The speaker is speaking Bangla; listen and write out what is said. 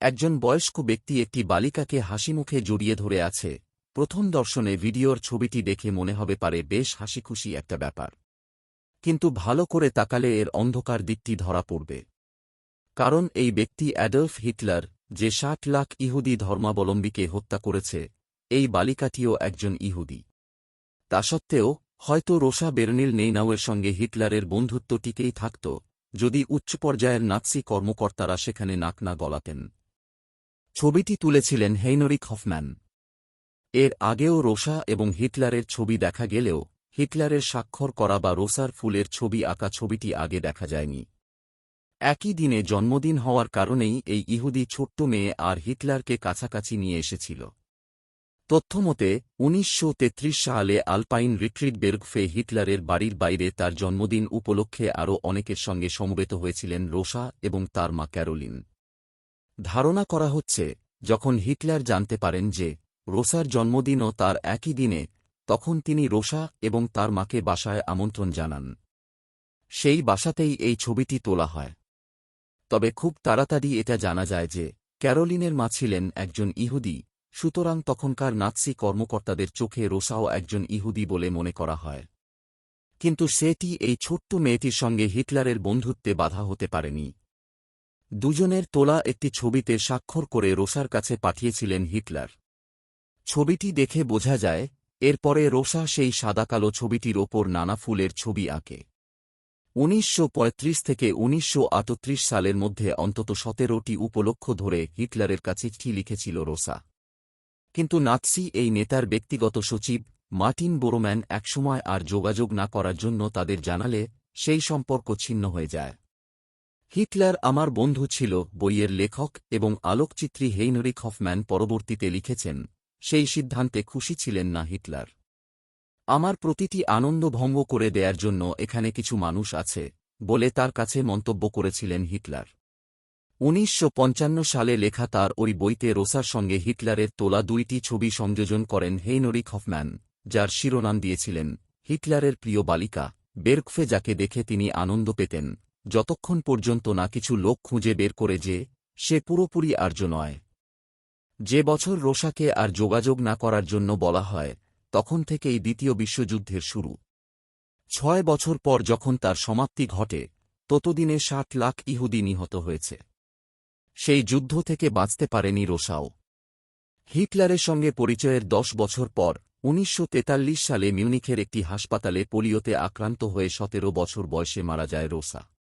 একজন বয়স্ক ব্যক্তি একটি বালিকাকে হাসিমুখে জড়িয়ে ধরে আছে। প্রথম দর্শনে ভিডিওর ছবিটি দেখে মনে হবে পারে বেশ হাসিখুশি একটা ব্যাপার। কিন্তু ভালো করে তাকালে এর অন্ধকার দিকটি ধরা পড়বে। কারণ এই ব্যক্তি অ্যাডলফ হিটলার, যে ষাট লাখ ইহুদি ধর্মাবলম্বীকে হত্যা করেছে, এই বালিকাটিও একজন ইহুদি। তা সত্ত্বেও, হয়তো রোসা বেরনিল নেইনাউয়ের সঙ্গে হিটলারের বন্ধুত্ব টিকেই থাকত, যদি উচ্চ পর্যায়ের নাৎসি কর্মকর্তারা সেখানে নাক না গলাতেন। ছবিটি তুলেছিলেন হেইনরিক হফম্যান এর আগেও রোসা এবং হিটলারের ছবি দেখা গেলেও, হিটলারের স্বাক্ষর করা বা রোসার ফুলের ছবি আঁকা ছবিটি আগে দেখা যায়নি। একই দিনে জন্মদিন হওয়ার কারণেই এই ইহুদি ছোট্ট মেয়ে আর হিটলারকে কাছাকাছি নিয়ে এসেছিল। তথ্যমতে, উনিশশো তেত্রিশ সালে আলপাইন রিট্রিট বের্গফে হিটলারের বাড়ির বাইরে তার জন্মদিন উপলক্ষে আরও অনেকের সঙ্গে সমবেত হয়েছিলেন রোসা এবং তার মা ক্যারোলিন। ধারণা করা হচ্ছে, যখন হিটলার জানতে পারেন যে, রোসার জন্মদিনও তার একই দিনে, তখন তিনি রোসা এবং তার মাকে বাসায় আমন্ত্রণ জানান। সেই বাসাতেই এই ছবিটি তোলা হয়। তবে খুব তাড়াতাড়ি এটা জানা যায় যে, ক্যারোলিনের মা ছিলেন একজন ইহুদি, সুতরাং তখনকার নাৎসি কর্মকর্তাদের চোখে রোসাও একজন ইহুদি বলে মনে করা হয়। কিন্তু সেটি এই ছোট্ট মেয়েটির সঙ্গে হিটলারের বন্ধুত্বে বাধা হতে পারেনি। দুজনের তোলা একটি ছবিতে স্বাক্ষর করে রোসার কাছে পাঠিয়েছিলেন হিটলার। ছবিটি দেখে বোঝা যায়, এরপরে রোসা সেই সাদাকালো ছবিটির ওপর নানা ফুলের ছবি আঁকে। উনিশশো পঁয়ত্রিশ থেকে উনিশশো আটত্রিশ সালের মধ্যে অন্তত সতেরোটি উপলক্ষ ধরে হিটলারের কাছে চিঠি লিখেছিল রোসা কিন্তু নাৎসি এই নেতার ব্যক্তিগত সচিব, মার্টিন বোরোম্যান একসময় আর যোগাযোগ না করার জন্য তাদের জানালে সেই সম্পর্ক ছিন্ন হয়ে যায়। হিটলার আমার বন্ধু ছিল বইয়ের লেখক এবং আলোকচিত্রী হেইনরিক হফম্যান পরবর্তীতে লিখেছেন, সেই সিদ্ধান্তে খুশি ছিলেন না হিটলার। আমার প্রতিটি আনন্দ ভঙ্গ করে দেয়ার জন্য এখানে কিছু মানুষ আছে বলে তার কাছে মন্তব্য করেছিলেন হিটলার। উনিশশো পঞ্চান্ন সালে লেখা তার ওই বইতে রোসার সঙ্গে হিটলারের তোলা দুইটি ছবি সংযোজন করেন হেইনরিক হফম্যান যার শিরোনাম দিয়েছিলেন, হিটলারের প্রিয় বালিকা বেরকফে যাকে দেখে তিনি আনন্দ পেতেন। যতক্ষণ পর্যন্ত না কিছু লোক খুঁজে বের করে যে, সে পুরোপুরি আর্য নয়। যে বছর রোসাকে আর যোগাযোগ না করার জন্য বলা হয়, তখন থেকেই দ্বিতীয় বিশ্বযুদ্ধের শুরু। ছয় বছর পর যখন তার সমাপ্তি ঘটে, ততদিনে ষাট লাখ ইহুদি নিহত হয়েছে। সেই যুদ্ধ থেকে বাঁচতে পারেনি রোসাও হিটলারের সঙ্গে পরিচয়ের দশ বছর পর, উনিশশো তেতাল্লিশ সালে মিউনিখের একটি হাসপাতালে পোলিওতে আক্রান্ত হয়ে সতেরো বছর বয়সে মারা যায় রোসা।